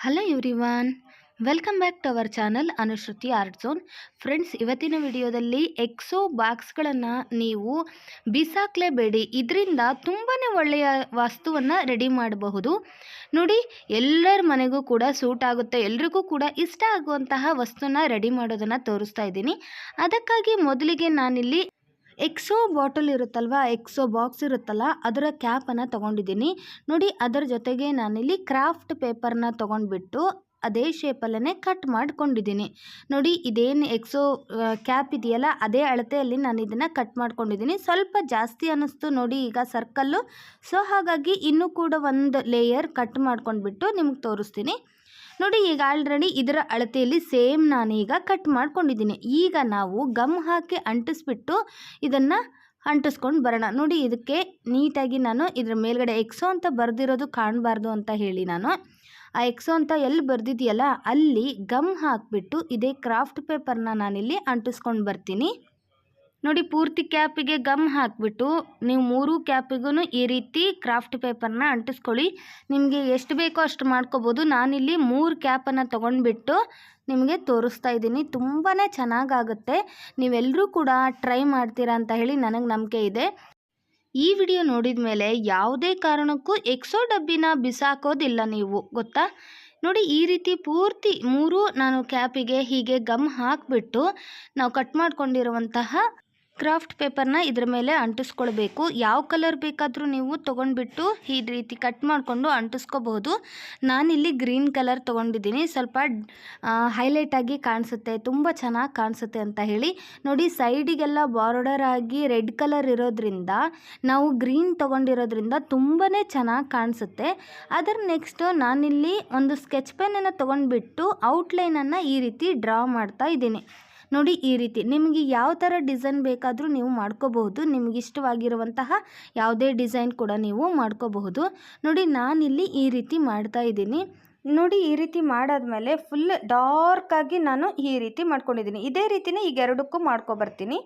Hello everyone welcome back to our channel Anushruti art zone friends ಇವತ್ತಿನ ವಿಡಿಯೋದಲ್ಲಿ Exo ಬಾಕ್ಸ್ಗಳನ್ನು ನೀವು ಬಿಸಾಕಲೇಬೇಡಿ. ಇದರಿಂದ ತುಂಬಾ ಒಳ್ಳೆಯ ವಸ್ತುವನ್ನು ರೆಡಿ ಮಾಡಬಹುದು. ನೋಡಿ, ಎಲ್ಲರ ಮನೆಗೂ ಕೂಡ ಸೂಟ್ ಆಗುತ್ತೆ. ಎಲ್ರಿಗೂ ಕೂಡ ಇಷ್ಟ ಆಗುವಂತಹ ವಸ್ತುನ ರೆಡಿ ಮಾಡೋದನ್ನು ತೋರಿಸ್ತಾ ಇದ್ದೀನಿ. ಅದಕ್ಕಾಗಿ ಮೊದಲಿಗೆ ನಾನಿಲ್ಲಿ ಎಕ್ಸೋ ಬಾಟಲ್ ಇರುತ್ತಲ್ವ? ಎಕ್ಸೋ ಬಾಕ್ಸ್ ಇರುತ್ತಲ್ಲ, ಅದರ ಕ್ಯಾಪನ್ನು ತೊಗೊಂಡಿದ್ದೀನಿ. ನೋಡಿ, ಅದರ ಜೊತೆಗೆ ನಾನಿಲ್ಲಿ ಕ್ರಾಫ್ಟ್ ಪೇಪರ್ನ ತೊಗೊಂಡ್ಬಿಟ್ಟು ಅದೇ ಶೇಪಲ್ಲೇ ಕಟ್ ಮಾಡ್ಕೊಂಡಿದ್ದೀನಿ. ನೋಡಿ, ಇದೇನು ಎಕ್ಸೋ ಕ್ಯಾಪ್ ಇದೆಯಲ್ಲ, ಅದೇ ಅಳತೆಯಲ್ಲಿ ನಾನು ಇದನ್ನು ಕಟ್ ಮಾಡ್ಕೊಂಡಿದ್ದೀನಿ. ಸ್ವಲ್ಪ ಜಾಸ್ತಿ ಅನ್ನಿಸ್ತು ನೋಡಿ ಈಗ ಸರ್ಕಲ್ಲು ಸೊ ಹಾಗಾಗಿ ಇನ್ನೂ ಕೂಡ ಒಂದು ಲೇಯರ್ ಕಟ್ ಮಾಡ್ಕೊಂಡ್ಬಿಟ್ಟು ನಿಮ್ಗೆ ತೋರಿಸ್ತೀನಿ. ನೋಡಿ, ಈಗ ಆಲ್ರೆಡಿ ಇದರ ಅಳತೆಯಲ್ಲಿ ಸೇಮ್ ನಾನು ಈಗ ಕಟ್ ಮಾಡ್ಕೊಂಡಿದ್ದೀನಿ. ಈಗ ನಾವು ಗಮ್ ಹಾಕಿ ಅಂಟಿಸ್ಬಿಟ್ಟು ಇದನ್ನು ಅಂಟಿಸ್ಕೊಂಡು ಬರೋಣ. ನೋಡಿ, ಇದಕ್ಕೆ ನೀಟಾಗಿ ನಾನು ಇದರ ಮೇಲ್ಗಡೆ ಎಕ್ಸೋ ಅಂತ ಬರೆದಿರೋದು ಕಾಣಬಾರ್ದು ಅಂತ ಹೇಳಿ ನಾನು. ಆ ಎಕ್ಸೋ ಅಂತ ಎಲ್ಲಿ ಬರೆದಿದೆಯಲ್ಲ, ಅಲ್ಲಿ ಗಮ್ ಹಾಕಿಬಿಟ್ಟು ಇದೇ ಕ್ರಾಫ್ಟ್ ಪೇಪರ್ನ ನಾನಿಲ್ಲಿ ಅಂಟಿಸ್ಕೊಂಡು ಬರ್ತೀನಿ. ನೋಡಿ, ಪೂರ್ತಿ ಕ್ಯಾಪಿಗೆ ಗಮ್ ಹಾಕಿಬಿಟ್ಟು ನೀವು ಮೂರು ಕ್ಯಾಪಿಗೂ ಈ ರೀತಿ ಕ್ರಾಫ್ಟ್ ಪೇಪರ್ನ ಅಂಟಿಸ್ಕೊಳ್ಳಿ. ನಿಮಗೆ ಎಷ್ಟು ಬೇಕೋ ಅಷ್ಟು ಮಾಡ್ಕೋಬೋದು. ನಾನಿಲ್ಲಿ ಮೂರು ಕ್ಯಾಪನ್ನು ತೊಗೊಂಡ್ಬಿಟ್ಟು ನಿಮಗೆ ತೋರಿಸ್ತಾ ಇದ್ದೀನಿ. ತುಂಬಾ ಚೆನ್ನಾಗಾಗುತ್ತೆ. ನೀವೆಲ್ಲರೂ ಕೂಡ ಟ್ರೈ ಮಾಡ್ತೀರಾ ಅಂತ ಹೇಳಿ ನನಗೆ ನಂಬಿಕೆ ಇದೆ. ಈ ವಿಡಿಯೋ ನೋಡಿದ ಮೇಲೆ ಯಾವುದೇ ಕಾರಣಕ್ಕೂ ಎಕ್ಸೋ ಡಬ್ಬಿನ ಬಿಸಾಕೋದಿಲ್ಲ ನೀವು, ಗೊತ್ತಾ? ನೋಡಿ, ಈ ರೀತಿ ಪೂರ್ತಿ ಮೂರು ನಾನು ಕ್ಯಾಪಿಗೆ ಹೀಗೆ ಗಮ್ ಹಾಕಿಬಿಟ್ಟು ನಾವು ಕಟ್ ಮಾಡ್ಕೊಂಡಿರುವಂತಹ ಕ್ರಾಫ್ಟ್ ಪೇಪರ್ನ ಇದ್ರ ಮೇಲೆ ಅಂಟಿಸ್ಕೊಳ್ಬೇಕು. ಯಾವ ಕಲರ್ ಬೇಕಾದರೂ ನೀವು ತೊಗೊಂಡ್ಬಿಟ್ಟು ಈ ರೀತಿ ಕಟ್ ಮಾಡಿಕೊಂಡು ಅಂಟಿಸ್ಕೋಬಹುದು. ನಾನಿಲ್ಲಿ ಗ್ರೀನ್ ಕಲರ್ ತೊಗೊಂಡಿದ್ದೀನಿ. ಸ್ವಲ್ಪ ಹೈಲೈಟ್ ಆಗಿ ಕಾಣಿಸುತ್ತೆ. ತುಂಬ ಚೆನ್ನಾಗಿ ಕಾಣಿಸುತ್ತೆ ಅಂತ ಹೇಳಿ. ನೋಡಿ, ಸೈಡಿಗೆಲ್ಲ ಬಾರ್ಡರ್ ಆಗಿ ರೆಡ್ ಕಲರ್ ಇರೋದ್ರಿಂದ, ನಾವು ಗ್ರೀನ್ ತೊಗೊಂಡಿರೋದ್ರಿಂದ ತುಂಬಾ ಚೆನ್ನಾಗಿ ಕಾಣಿಸುತ್ತೆ. ಅದರ ನೆಕ್ಸ್ಟು ನಾನಿಲ್ಲಿ ಒಂದು ಸ್ಕೆಚ್ ಪೆನ್ನನ್ನು ತೊಗೊಂಡ್ಬಿಟ್ಟು ಔಟ್ಲೈನನ್ನು ಈ ರೀತಿ ಡ್ರಾ ಮಾಡ್ತಾ ಇದ್ದೀನಿ. ನೋಡಿ ಈ ರೀತಿ ನಿಮಗೆ ಯಾವ ಥರ ಡಿಸೈನ್ ಬೇಕಾದರೂ ನೀವು ಮಾಡ್ಕೋಬಹುದು. ನಿಮಗೆ ಇಷ್ಟವಾಗಿರುವಂತಹ ಯಾವುದೇ ಡಿಸೈನ್ ಕೂಡ ನೀವು ಮಾಡ್ಕೋಬಹುದು. ನೋಡಿ ನಾನಿಲ್ಲಿ ಈ ರೀತಿ ಮಾಡ್ತಾ ಇದ್ದೀನಿ. ನೋಡಿ ಈ ರೀತಿ ಮಾಡಾದಮೇಲೆ ಫುಲ್ ಡಾರ್ಕಾಗಿ ನಾನು ಈ ರೀತಿ ಮಾಡ್ಕೊಂಡಿದ್ದೀನಿ. ಇದೇ ರೀತಿನೇ ಈಗ ಎರಡಕ್ಕೂ ಮಾಡ್ಕೊಬರ್ತೀನಿ.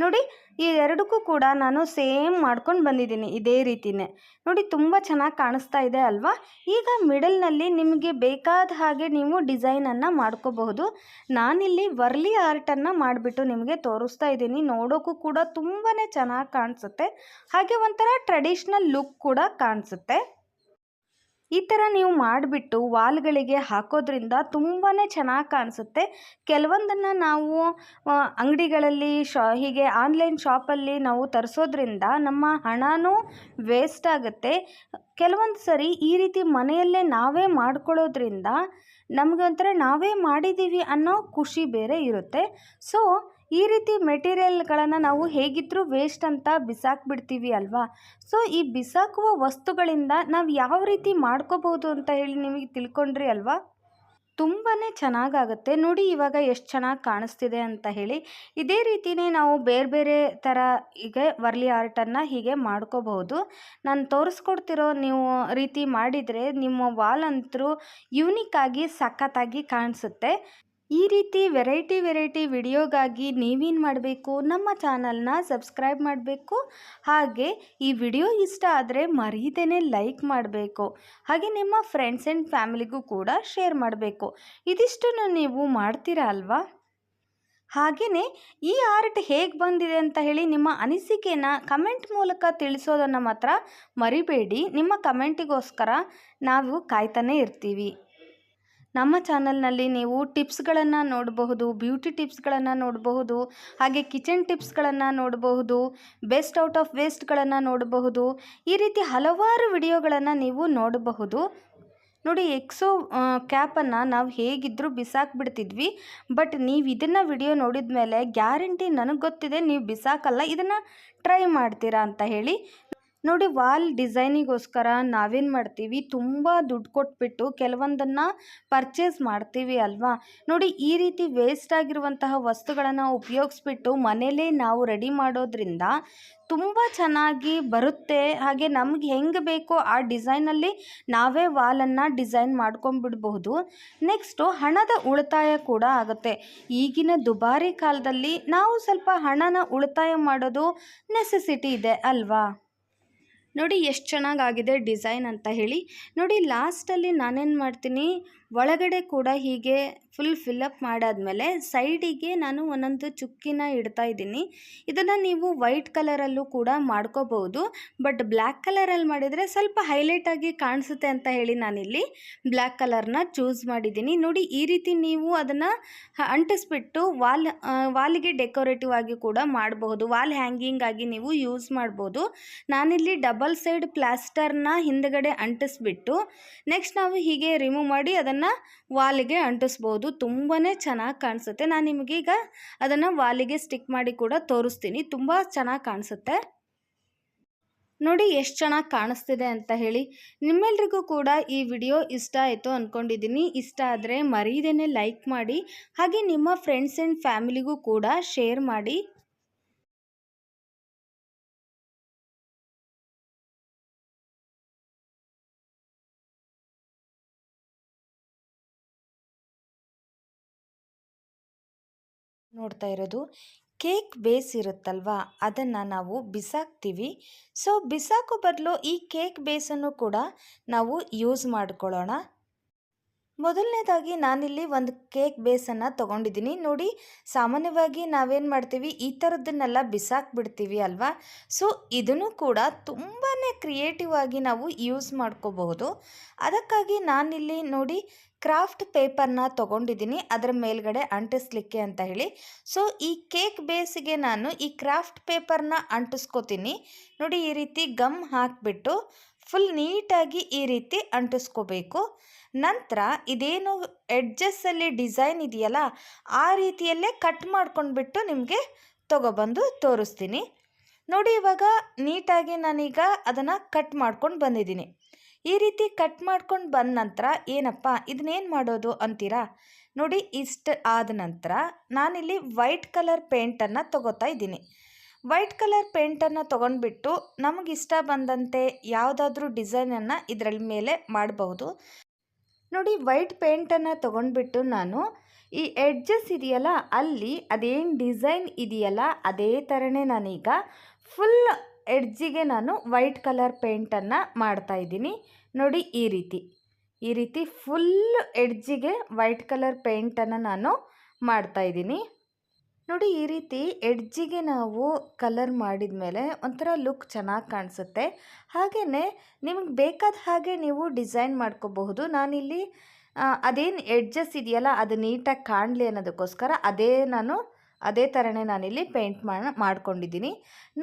ನೋಡಿ, ಈ ಎರಡಕ್ಕೂ ಕೂಡ ನಾನು ಸೇಮ್ ಮಾಡ್ಕೊಂಡು ಬಂದಿದ್ದೀನಿ ಇದೇ ರೀತಿನೇ. ನೋಡಿ, ತುಂಬ ಚೆನ್ನಾಗಿ ಕಾಣಿಸ್ತಾ ಇದೆ ಅಲ್ವಾ? ಈಗ ಮಿಡಲ್ನಲ್ಲಿ ನಿಮಗೆ ಬೇಕಾದ ಹಾಗೆ ನೀವು ಡಿಸೈನನ್ನು ಮಾಡ್ಕೋಬಹುದು. ನಾನಿಲ್ಲಿ ವರ್ಲಿ ಆರ್ಟನ್ನು ಮಾಡಿಬಿಟ್ಟು ನಿಮಗೆ ತೋರಿಸ್ತಾ ಇದ್ದೀನಿ. ನೋಡೋಕ್ಕೂ ಕೂಡ ತುಂಬಾ ಚೆನ್ನಾಗಿ ಕಾಣಿಸುತ್ತೆ. ಹಾಗೆ ಒಂಥರ ಟ್ರೆಡಿಷ್ನಲ್ ಲುಕ್ ಕೂಡ ಕಾಣಿಸುತ್ತೆ. ಈ ಥರ ನೀವು ಮಾಡಿಬಿಟ್ಟು ವಾಲ್ಗಳಿಗೆ ಹಾಕೋದ್ರಿಂದ ತುಂಬಾ ಚೆನ್ನಾಗಿ ಕಾಣಿಸುತ್ತೆ. ಕೆಲವೊಂದನ್ನು ನಾವು ಅಂಗಡಿಗಳಲ್ಲಿ ಶಾ, ಹೀಗೆ ಆನ್ಲೈನ್ ಶಾಪಲ್ಲಿ ನಾವು ತರಿಸೋದ್ರಿಂದ ನಮ್ಮ ಹಣನೂ ವೇಸ್ಟ್ ಆಗುತ್ತೆ. ಕೆಲವೊಂದು ಸರಿ ಈ ರೀತಿ ಮನೆಯಲ್ಲೇ ನಾವೇ ಮಾಡ್ಕೊಳ್ಳೋದ್ರಿಂದ ನಮಗೊಂಥರ ನಾವೇ ಮಾಡಿದ್ದೀವಿ ಅನ್ನೋ ಖುಷಿ ಬೇರೆ ಇರುತ್ತೆ. ಸೊ ಈ ರೀತಿ ಮೆಟೀರಿಯಲ್ಗಳನ್ನು ನಾವು ಹೇಗಿದ್ದರೂ ವೇಸ್ಟ್ ಅಂತ ಬಿಸಾಕ್ಬಿಡ್ತೀವಿ ಅಲ್ವಾ? ಸೊ, ಈ ಬಿಸಾಕುವ ವಸ್ತುಗಳಿಂದ ನಾವು ಯಾವ ರೀತಿ ಮಾಡ್ಕೋಬೋದು ಅಂತ ಹೇಳಿ ನಿಮಗೆ ತಿಳ್ಕೊಂಡ್ರಿ ಅಲ್ವಾ? ತುಂಬಾ ಚೆನ್ನಾಗಾಗುತ್ತೆ. ನೋಡಿ, ಇವಾಗ ಎಷ್ಟು ಚೆನ್ನಾಗಿ ಕಾಣಿಸ್ತಿದೆ ಅಂತ ಹೇಳಿ. ಇದೇ ರೀತಿಯೇ ನಾವು ಬೇರೆ ಬೇರೆ ಥರ ಹೀಗೆ ವರ್ಲಿ ಆರ್ಟನ್ನು ಹೀಗೆ ಮಾಡ್ಕೋಬಹುದು. ನಾನು ತೋರಿಸ್ಕೊಡ್ತಿರೋ ನೀವು ರೀತಿ ಮಾಡಿದರೆ ನಿಮ್ಮ ವಾಲ್ ಅಂತರೂ ಯೂನಿಕ್ ಆಗಿ ಸಖತ್ತಾಗಿ ಕಾಣಿಸುತ್ತೆ. ಈ ರೀತಿ ವೆರೈಟಿ ವೆರೈಟಿ ವಿಡಿಯೋಗಾಗಿ ನೀವೇನು ಮಾಡಬೇಕು, ನಮ್ಮ ಚಾನಲ್ನ ಸಬ್ಸ್ಕ್ರೈಬ್ ಮಾಡಬೇಕು, ಹಾಗೆ ಈ ವಿಡಿಯೋ ಇಷ್ಟ ಆದರೆ ಮರೀದೇ ಲೈಕ್ ಮಾಡಬೇಕು, ಹಾಗೆ ನಿಮ್ಮ ಫ್ರೆಂಡ್ಸ್ ಆ್ಯಂಡ್ ಫ್ಯಾಮಿಲಿಗೂ ಕೂಡ ಶೇರ್ ಮಾಡಬೇಕು. ಇದಿಷ್ಟನ್ನು ನೀವು ಮಾಡ್ತೀರಾ ಅಲ್ವಾ? ಹಾಗೆಯೇ ಈ ಆರ್ಟ್ ಹೇಗೆ ಬಂದಿದೆ ಅಂತ ಹೇಳಿ ನಿಮ್ಮ ಅನಿಸಿಕೆನ ಕಮೆಂಟ್ ಮೂಲಕ ತಿಳಿಸೋದನ್ನು ಮಾತ್ರ ಮರಿಬೇಡಿ. ನಿಮ್ಮ ಕಮೆಂಟಿಗೋಸ್ಕರ ನಾವು ಕಾಯ್ತಾನೆ ಇರ್ತೀವಿ. ನಮ್ಮ ಚಾನಲ್ನಲ್ಲಿ ನೀವು ಟಿಪ್ಸ್ಗಳನ್ನು ನೋಡಬಹುದು, ಬ್ಯೂಟಿ ಟಿಪ್ಸ್ಗಳನ್ನು ನೋಡಬಹುದು, ಹಾಗೆ ಕಿಚನ್ ಟಿಪ್ಸ್ಗಳನ್ನು ನೋಡಬಹುದು, ಬೆಸ್ಟ್ ಔಟ್ ಆಫ್ ವೇಸ್ಟ್ಗಳನ್ನು ನೋಡಬಹುದು, ಈ ರೀತಿ ಹಲವಾರು ವಿಡಿಯೋಗಳನ್ನು ನೀವು ನೋಡಬಹುದು. ನೋಡಿ, ಎಕ್ಸೋ ಕ್ಯಾಪನ್ನು ನಾವು ಹೇಗಿದ್ದರೂ ಬಿಸಾಕ್ಬಿಡ್ತಿದ್ವಿ, ಬಟ್ ನೀವು ಇದನ್ನು ವಿಡಿಯೋ ನೋಡಿದ ಮೇಲೆ ಗ್ಯಾರಂಟಿ ನನಗೆ ಗೊತ್ತಿದೆ, ನೀವು ಬಿಸಾಕಲ್ಲ, ಇದನ್ನು ಟ್ರೈ ಮಾಡ್ತೀರಾ ಅಂತ ಹೇಳಿ. ನೋಡಿ ವಾಲ್ ಡಿಸೈನಿಗೋಸ್ಕರ ನಾವೇನು ಮಾಡ್ತೀವಿ? ತುಂಬ ದುಡ್ಡು ಕೊಟ್ಬಿಟ್ಟು ಕೆಲವೊಂದನ್ನು ಪರ್ಚೇಸ್ ಮಾಡ್ತೀವಿ ಅಲ್ವಾ? ನೋಡಿ ಈ ರೀತಿ ವೇಸ್ಟ್ ಆಗಿರುವಂತಹ ವಸ್ತುಗಳನ್ನು ಉಪಯೋಗಿಸ್ಬಿಟ್ಟು ಮನೇಲೇ ನಾವು ರೆಡಿ ಮಾಡೋದ್ರಿಂದ ತುಂಬ ಚೆನ್ನಾಗಿ ಬರುತ್ತೆ. ಹಾಗೆ ನಮ್ಗೆ ಹೆಂಗೆ ಬೇಕೋ ಆ ಡಿಸೈನಲ್ಲಿ ನಾವೇ ವಾಲನ್ನು ಡಿಸೈನ್ ಮಾಡ್ಕೊಂಡ್ಬಿಡ್ಬಹುದು ನೆಕ್ಸ್ಟು ಹಣದ ಉಳಿತಾಯ ಕೂಡ ಆಗುತ್ತೆ. ಈಗಿನ ದುಬಾರಿ ಕಾಲದಲ್ಲಿ ನಾವು ಸ್ವಲ್ಪ ಹಣನ ಉಳಿತಾಯ ಮಾಡೋದು ನೆಸೆಸಿಟಿ ಇದೆ ಅಲ್ವಾ? ನೋಡಿ ಎಷ್ಟು ಚೆನ್ನಾಗಾಗಿದೆ ಡಿಸೈನ್ ಅಂತ ಹೇಳಿ. ನೋಡಿ ಲಾಸ್ಟಲ್ಲಿ ನಾನೇನು ಮಾಡ್ತೀನಿ ಒಳಗಡೆ ಕೂಡ ಹೀಗೆ ಫುಲ್ ಫಿಲ್ಲಪ್ ಮಾಡಾದಮೇಲೆ ಸೈಡಿಗೆ ನಾನು ಒಂದೊಂದು ಚುಕ್ಕಿನ ಇಡ್ತಾ ಇದ್ದೀನಿ. ಇದನ್ನು ನೀವು ವೈಟ್ ಕಲರಲ್ಲೂ ಕೂಡ ಮಾಡ್ಕೋಬಹುದು. ಬಟ್ ಬ್ಲ್ಯಾಕ್ ಕಲರಲ್ಲಿ ಮಾಡಿದರೆ ಸ್ವಲ್ಪ ಹೈಲೈಟ್ ಆಗಿ ಕಾಣಿಸುತ್ತೆ ಅಂತ ಹೇಳಿ ನಾನಿಲ್ಲಿ ಬ್ಲ್ಯಾಕ್ ಕಲರ್ನ ಚೂಸ್ ಮಾಡಿದ್ದೀನಿ. ನೋಡಿ, ಈ ರೀತಿ ನೀವು ಅದನ್ನು ಅಂಟಿಸ್ಬಿಟ್ಟು ವಾಲ್ ವಾಲಿಗೆ ಡೆಕೋರೇಟಿವ್ ಆಗಿ ಕೂಡ ಮಾಡಬಹುದು. ವಾಲ್ ಹ್ಯಾಂಗಿಂಗ್ ಆಗಿ ನೀವು ಯೂಸ್ ಮಾಡ್ಬೋದು. ನಾನಿಲ್ಲಿ ಡಬಲ್ ಸೈಡ್ ಪ್ಲಾಸ್ಟರ್ನ ಹಿಂದಗಡೆ ಅಂಟಿಸ್ಬಿಟ್ಟು ನೆಕ್ಸ್ಟ್ ನಾವು ಹೀಗೆ ರಿಮೂವ್ ಮಾಡಿ ಅದನ್ನು ವಾಲಿಗೆ ಅಂಟಿಸ್ಬೋದು. ತುಂಬಾ ಚೆನ್ನಾಗಿ ಕಾಣಿಸುತ್ತೆ. ನಾನು ನಿಮಗೀಗ ಅದನ್ನು ವಾಲಿಗೆ ಸ್ಟಿಕ್ ಮಾಡಿ ಕೂಡ ತೋರಿಸ್ತೀನಿ. ತುಂಬ ಚೆನ್ನಾಗಿ ಕಾಣಿಸುತ್ತೆ. ನೋಡಿ ಎಷ್ಟು ಚೆನ್ನಾಗಿ ಕಾಣಿಸ್ತಿದೆ ಅಂತ ಹೇಳಿ. ನಿಮ್ಮೆಲ್ರಿಗೂ ಕೂಡ ಈ ವಿಡಿಯೋ ಇಷ್ಟ ಆಯಿತು ಅಂದ್ಕೊಂಡಿದ್ದೀನಿ ಇಷ್ಟ ಆದರೆ ಮರೀದೇನೆ ಲೈಕ್ ಮಾಡಿ. ಹಾಗೆ ನಿಮ್ಮ ಫ್ರೆಂಡ್ಸ್ ಆ್ಯಂಡ್ ಫ್ಯಾಮಿಲಿಗೂ ಕೂಡ ಶೇರ್ ಮಾಡಿ. ನೋಡ್ತಾ ಇರೋದು. ಕೇಕ್ ಬೇಸ್ ಇರುತ್ತಲ್ವಾ? ಅದನ್ನು ನಾವು ಬಿಸಾಕ್ತೀವಿ. ಸೊ, ಬಿಸಾಕೋ ಬದಲು ಈ ಕೇಕ್ ಬೇಸನ್ನು ಕೂಡ ನಾವು ಯೂಸ್ ಮಾಡ್ಕೊಳ್ಳೋಣ. ಮೊದಲನೇದಾಗಿ ನಾನಿಲ್ಲಿ ಒಂದು ಕೇಕ್ ಬೇಸನ್ನು ತೊಗೊಂಡಿದ್ದೀನಿ. ನೋಡಿ, ಸಾಮಾನ್ಯವಾಗಿ ನಾವೇನು ಮಾಡ್ತೀವಿ? ಈ ಥರದ್ದನ್ನೆಲ್ಲ ಬಿಸಾಕ್ಬಿಡ್ತೀವಿ ಅಲ್ವಾ? ಸೊ, ಇದನ್ನು ಕೂಡ ತುಂಬಾ ಕ್ರಿಯೇಟಿವ್ ಆಗಿ ನಾವು ಯೂಸ್ ಮಾಡ್ಕೋಬಹುದು. ಅದಕ್ಕಾಗಿ ನಾನಿಲ್ಲಿ ನೋಡಿ ಕ್ರಾಫ್ಟ್ ಪೇಪರ್ನ ತೊಗೊಂಡಿದ್ದೀನಿ, ಅದರ ಮೇಲ್ಗಡೆ ಅಂಟಿಸ್ಲಿಕ್ಕೆ ಅಂತ ಹೇಳಿ. ಸೊ, ಈ ಕೇಕ್ ಬೇಸಿಗೆ ನಾನು ಈ ಕ್ರಾಫ್ಟ್ ಪೇಪರ್ನ ಅಂಟಿಸ್ಕೋತೀನಿ. ನೋಡಿ, ಈ ರೀತಿ ಗಮ್ ಹಾಕಿಬಿಟ್ಟು ಫುಲ್ ನೀಟಾಗಿ ಈ ರೀತಿ ಅಂಟಿಸ್ಕೋಬೇಕು. ನಂತರ ಇದೇನು ಎಡ್ಜಸ್ಸಲ್ಲಿ ಡಿಸೈನ್ ಇದೆಯಲ್ಲ, ಆ ರೀತಿಯಲ್ಲೇ ಕಟ್ ಮಾಡ್ಕೊಂಡ್ಬಿಟ್ಟು ನಿಮಗೆ ತೊಗೊಬಂದು ತೋರಿಸ್ತೀನಿ. ನೋಡಿ, ಇವಾಗ ನೀಟಾಗಿ ನಾನೀಗ ಅದನ್ನು ಕಟ್ ಮಾಡ್ಕೊಂಡು ಬಂದಿದ್ದೀನಿ. ಈ ರೀತಿ ಕಟ್ ಮಾಡ್ಕೊಂಡು ಬಂದ ನಂತರ ಏನಪ್ಪ ಇದನ್ನೇನು ಮಾಡೋದು ಅಂತೀರಾ? ನೋಡಿ, ಇಷ್ಟು ಆದ ನಂತರ ನಾನಿಲ್ಲಿ ವೈಟ್ ಕಲರ್ ಪೇಂಟನ್ನು ತೊಗೋತಾ ಇದ್ದೀನಿ. ವೈಟ್ ಕಲರ್ ಪೇಂಟನ್ನು ತೊಗೊಂಡ್ಬಿಟ್ಟು ನಮಗಿಷ್ಟ ಬಂದಂತೆ ಯಾವುದಾದ್ರೂ ಡಿಸೈನನ್ನು ಇದರ ಮೇಲೆ ಮಾಡಬಹುದು. ನೋಡಿ, ವೈಟ್ ಪೇಂಟನ್ನು ತೊಗೊಂಡ್ಬಿಟ್ಟು ನಾನು ಈ ಎಡ್ಜಸ್ ಇದೆಯಲ್ಲ, ಅಲ್ಲಿ ಅದೇನು ಡಿಸೈನ್ ಇದೆಯಲ್ಲ, ಅದೇ ಥರನೇ ನಾನೀಗ ಫುಲ್ ಎಡ್ಜಿಗೆ ನಾನು ವೈಟ್ ಕಲರ್ ಪೇಂಟನ್ನು ಮಾಡ್ತಾಯಿದ್ದೀನಿ ನೋಡಿ ಈ ರೀತಿ. ಈ ರೀತಿ ಫುಲ್ ಎಡ್ಜಿಗೆ ವೈಟ್ ಕಲರ್ ಪೇಂಟನ್ನು ನಾನು ಮಾಡ್ತಾಯಿದ್ದೀನಿ ನೋಡಿ ಈ ರೀತಿ ಎಡ್ಜಿಗೆ ನಾವು ಕಲರ್ ಮಾಡಿದ ಮೇಲೆ ಒಂಥರ ಲುಕ್ ಚೆನ್ನಾಗಿ ಕಾಣಿಸುತ್ತೆ. ಹಾಗೇ ನಿಮಗೆ ಬೇಕಾದ ಹಾಗೆ ನೀವು ಡಿಸೈನ್ ಮಾಡ್ಕೋಬಹುದು. ನಾನಿಲ್ಲಿ ಅದೇನು ಎಡ್ಜಸ್ ಇದೆಯಲ್ಲ, ಅದು ನೀಟಾಗಿ ಕಾಣಲಿ ಅನ್ನೋದಕ್ಕೋಸ್ಕರ ಅದೇ ನಾನು ಅದೇ ಥರನೇ ನಾನಿಲ್ಲಿ ಪೇಂಟ್ ಮಾಡಿ, ಮಾಡ್ಕೊಂಡಿದ್ದೀನಿ.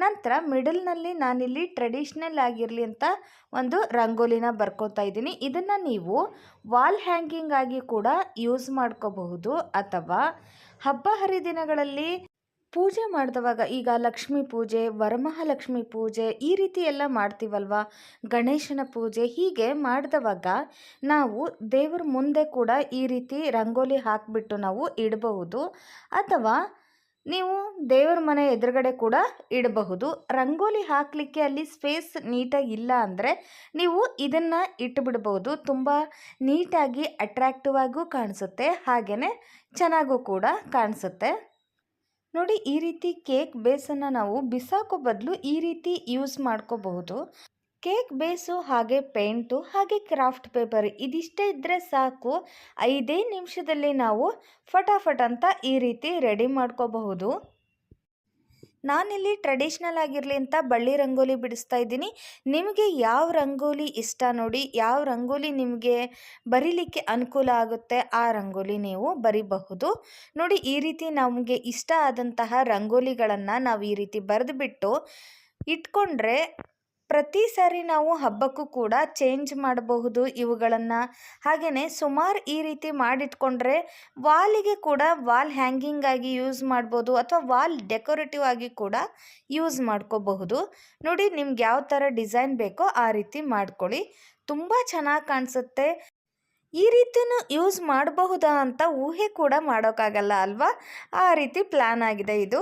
ನಂತರ ಮಿಡಲ್ನಲ್ಲಿ ನಾನಿಲ್ಲಿ ಟ್ರೆಡಿಷ್ನಲ್ ಆಗಿರಲಿ ಅಂತ ಒಂದು ರಂಗೋಲಿನ ಬರ್ಕೋತಾ ಇದ್ದೀನಿ. ಇದನ್ನು ನೀವು ವಾಲ್ ಹ್ಯಾಂಗಿಂಗ್ ಆಗಿ ಕೂಡ ಯೂಸ್ ಮಾಡ್ಕೋಬಹುದು. ಅಥವಾ ಹಬ್ಬ ಹರಿದಿನಗಳಲ್ಲಿ ಪೂಜೆ ಮಾಡಿದವಾಗ ಈಗ ಲಕ್ಷ್ಮಿ ಪೂಜೆ, ವರಮಹಾಲಕ್ಷ್ಮಿ ಪೂಜೆ ಈ ರೀತಿ ಎಲ್ಲ ಮಾಡ್ತೀವಲ್ವ? ಗಣೇಶನ ಪೂಜೆ ಹೀಗೆ ಮಾಡಿದವಾಗ ನಾವು ದೇವ್ರ ಮುಂದೆ ಕೂಡ ಈ ರೀತಿ ರಂಗೋಲಿ ಹಾಕಿಬಿಟ್ಟು ನಾವು ಇಡಬಹುದು. ಅಥವಾ ನೀವು ದೇವರ ಮನೆ ಎದುರುಗಡೆ ಕೂಡ ಇಡಬಹುದು. ರಂಗೋಲಿ ಹಾಕಲಿಕ್ಕೆ ಅಲ್ಲಿ ಸ್ಪೇಸ್ ನೀಟಾಗಿ ಇಲ್ಲ ಅಂದರೆ ನೀವು ಇದನ್ನು ಇಟ್ಟುಬಿಡ್ಬೋದು ತುಂಬ ನೀಟಾಗಿ ಅಟ್ರ್ಯಾಕ್ಟಿವ್ ಆಗೂ ಕಾಣಿಸುತ್ತೆ ಹಾಗೆಯೇ ಚೆನ್ನಾಗೂ ಕೂಡ ಕಾಣಿಸುತ್ತೆ. ನೋಡಿ ಈ ರೀತಿ ಕೇಕ್ ಬೇಸನ್ನು ನಾವು ಬಿಸಾಕೋ ಬದಲು ಈ ರೀತಿ ಯೂಸ್ ಮಾಡ್ಕೋಬಹುದು. ಕೇಕ್ ಬೇಸು ಹಾಗೆ ಪೇಂಟು, ಹಾಗೆ ಕ್ರಾಫ್ಟ್ ಪೇಪರ್ ಇದಿಷ್ಟೇ ಇದ್ದರೆ ಸಾಕು. ಐದೇ ನಿಮಿಷದಲ್ಲಿ ನಾವು ಫಟಾಫಟ್ ಅಂತ ಈ ರೀತಿ ರೆಡಿ ಮಾಡ್ಕೋಬಹುದು. ನಾನಿಲ್ಲಿ ಟ್ರೆಡಿಷ್ನಲ್ ಆಗಿರಲಿ ಅಂತ ಬಳ್ಳಿ ರಂಗೋಲಿ ಬಿಡಿಸ್ತಾ ಇದ್ದೀನಿ. ನಿಮಗೆ ಯಾವ ರಂಗೋಲಿ ಇಷ್ಟ ನೋಡಿ, ಯಾವ ರಂಗೋಲಿ ನಿಮಗೆ ಬರೀಲಿಕ್ಕೆ ಅನುಕೂಲ ಆಗುತ್ತೆ, ಆ ರಂಗೋಲಿ ನೀವು ಬರಿಬಹುದು. ನೋಡಿ, ಈ ರೀತಿ ನಮಗೆ ಇಷ್ಟ ಆದಂತಹ ರಂಗೋಲಿಗಳನ್ನು ನಾವು ಈ ರೀತಿ ಬರೆದುಬಿಟ್ಟು ಇಟ್ಕೊಂಡ್ರೆ ಪ್ರತಿ ಸಾರಿ ನಾವು ಹಬ್ಬಕ್ಕೂ ಕೂಡ ಚೇಂಜ್ ಮಾಡಬಹುದು ಇವುಗಳನ್ನು. ಹಾಗೆಯೇ ಸುಮಾರು ಈ ರೀತಿ ಮಾಡಿಟ್ಕೊಂಡ್ರೆ ವಾಲಿಗೆ ಕೂಡ ವಾಲ್ ಹ್ಯಾಂಗಿಂಗ್ ಆಗಿ ಯೂಸ್ ಮಾಡ್ಬೋದು ಅಥವಾ ವಾಲ್ ಡೆಕೋರೇಟಿವ್ ಆಗಿ ಕೂಡ ಯೂಸ್ ಮಾಡ್ಕೋಬಹುದು. ನೋಡಿ ನಿಮ್ಗೆ ಯಾವ ಥರ ಡಿಸೈನ್ ಬೇಕೋ ಆ ರೀತಿ ಮಾಡ್ಕೊಳ್ಳಿ. ತುಂಬ ಚೆನ್ನಾಗಿ ಕಾಣಿಸುತ್ತೆ. ಈ ರೀತಿಯೂ ಯೂಸ್ ಮಾಡಬಹುದಾ ಅಂತ ಊಹೆ ಕೂಡ ಮಾಡೋಕ್ಕಾಗಲ್ಲ ಅಲ್ವಾ? ಆ ರೀತಿ ಪ್ಲ್ಯಾನ್ ಆಗಿದೆ ಇದು.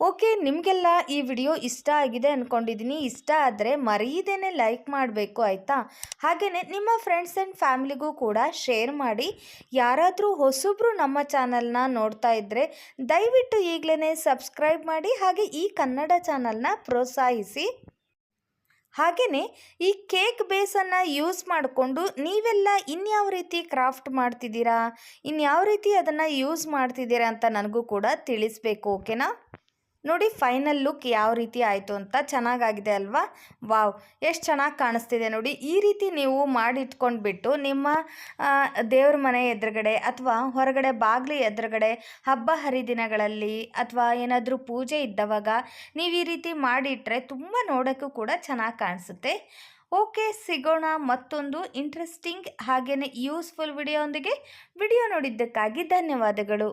ಓಕೆ, ನಿಮಗೆಲ್ಲ ಈ ವಿಡಿಯೋ ಇಷ್ಟ ಆಗಿದೆ ಅಂದ್ಕೊಂಡಿದ್ದೀನಿ ಇಷ್ಟ ಆದರೆ ಮರೆಯದೇನೆ ಲೈಕ್ ಮಾಡಬೇಕು, ಆಯಿತಾ? ಹಾಗೆಯೇ ನಿಮ್ಮ ಫ್ರೆಂಡ್ಸ್ ಆ್ಯಂಡ್ ಫ್ಯಾಮಿಲಿಗೂ ಕೂಡ ಶೇರ್ ಮಾಡಿ. ಯಾರಾದರೂ ಹೊಸಬ್ರು ನಮ್ಮ ಚಾನಲ್ನ ನೋಡ್ತಾ ಇದ್ದರೆ ದಯವಿಟ್ಟು ಈಗಲೇ ಸಬ್ಸ್ಕ್ರೈಬ್ ಮಾಡಿ, ಹಾಗೆ ಈ ಕನ್ನಡ ಚಾನಲ್ನ ಪ್ರೋತ್ಸಾಹಿಸಿ. ಹಾಗೆಯೇ ಈ ಕೇಕ್ ಬೇಸನ್ನು ಯೂಸ್ ಮಾಡಿಕೊಂಡು ನೀವೆಲ್ಲ ಇನ್ಯಾವ ರೀತಿ ಕ್ರಾಫ್ಟ್ ಮಾಡ್ತಿದ್ದೀರಾ? ಇನ್ಯಾವ ರೀತಿ ಅದನ್ನು ಯೂಸ್ ಮಾಡ್ತಿದ್ದೀರಾ ಅಂತ ನನಗೂ ಕೂಡ ತಿಳಿಸ್ಬೇಕು, ಓಕೆನಾ? ನೋಡಿ ಫೈನಲ್ ಲುಕ್ ಯಾವ ರೀತಿ ಆಯಿತು ಅಂತ ಚೆನ್ನಾಗಾಗಿದೆ ಅಲ್ವಾ? ವಾವ್, ಎಷ್ಟು ಚೆನ್ನಾಗಿ ಕಾಣಿಸ್ತಿದೆ ನೋಡಿ. ಈ ರೀತಿ ನೀವು ಮಾಡಿಟ್ಕೊಂಡ್ಬಿಟ್ಟು ನಿಮ್ಮ ದೇವ್ರ ಮನೆ ಎದುರುಗಡೆ ಅಥವಾ ಹೊರಗಡೆ ಬಾಗಿಲು ಎದುರುಗಡೆ ಹಬ್ಬ ಹರಿದಿನಗಳಲ್ಲಿ ಅಥವಾ ಏನಾದರೂ ಪೂಜೆ ಇದ್ದವಾಗ ನೀವು ಈ ರೀತಿ ಮಾಡಿಟ್ರೆ ತುಂಬ ನೋಡೋಕ್ಕೂ ಕೂಡ ಚೆನ್ನಾಗಿ ಕಾಣಿಸುತ್ತೆ. ಓಕೆ, ಸಿಗೋಣ ಮತ್ತೊಂದು ಇಂಟ್ರೆಸ್ಟಿಂಗ್ ಹಾಗೆಯೇ ಯೂಸ್ಫುಲ್ ವಿಡಿಯೋ ಒಂದಿಗೆ. ವಿಡಿಯೋ ನೋಡಿದ್ದಕ್ಕಾಗಿ ಧನ್ಯವಾದಗಳು.